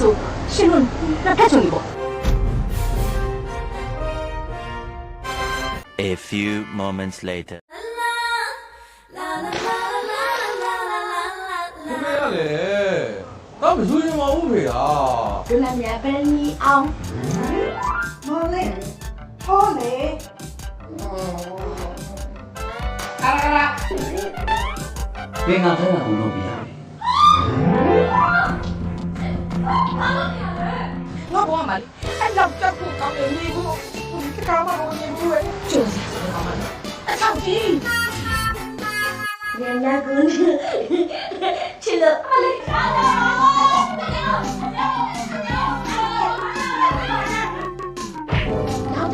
가수 신훈 나타종이고 A few moments later. 후배야네. 남의 소리만 후배야. 그러냐 벨니 아우. 너네 허네. 알아라. 내가 그냥 우놈이야. ငါဘောမှာလေအဲ့လောက်တက်ဖို့ကောင်းတယ်နေဘူးဒီကောင်မလို့နေဘူးပဲကျိုးစီကောင်မလို့အဆောက်ကြီးရန်နာကုန်းချစ်လို့အလေးထားတော့ဒေါက်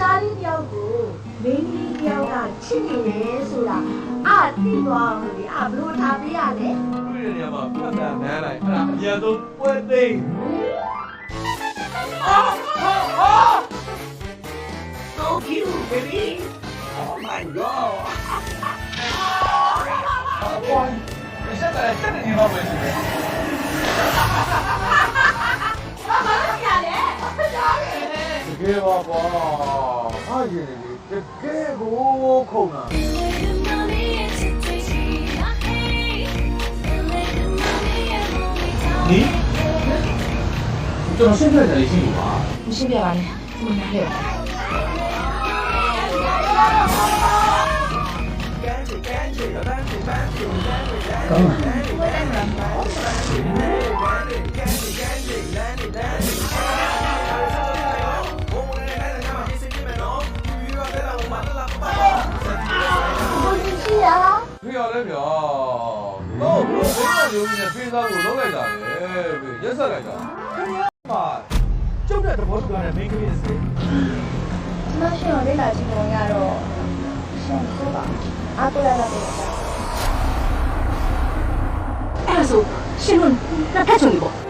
တာလေးတယောက်ကိုမင်းကြီးတယောက်ကချစ်နေတယ်ဆိုတာအသိသွားလို့လေအဘလို့ထားပြရလဲတွေ့တဲ့နေရာမှာဖတ်တာနားလိုက်အဲ့ဒါအများဆုံးပွဲသိမ်း好 cute baby. Oh my god. o 你这到底是怎么回事？哈哈哈哈哈哈！我怎么不爸爸，啊，你你这个可能。你，怎么现在才来接我啊？我先别玩了，我哪里有？ 회하려면 너 여기는 비행하고 너가 있다 연사가 있다ကျုပ်တဲ့သဘောတူတာနဲ့ main game စေကျွန်တော်ရှင်ကိုလေ့လာကြည့်ပုံရတော့ရှင်ကိုပါအားကိုးရတာပဲ 실문 나타종이고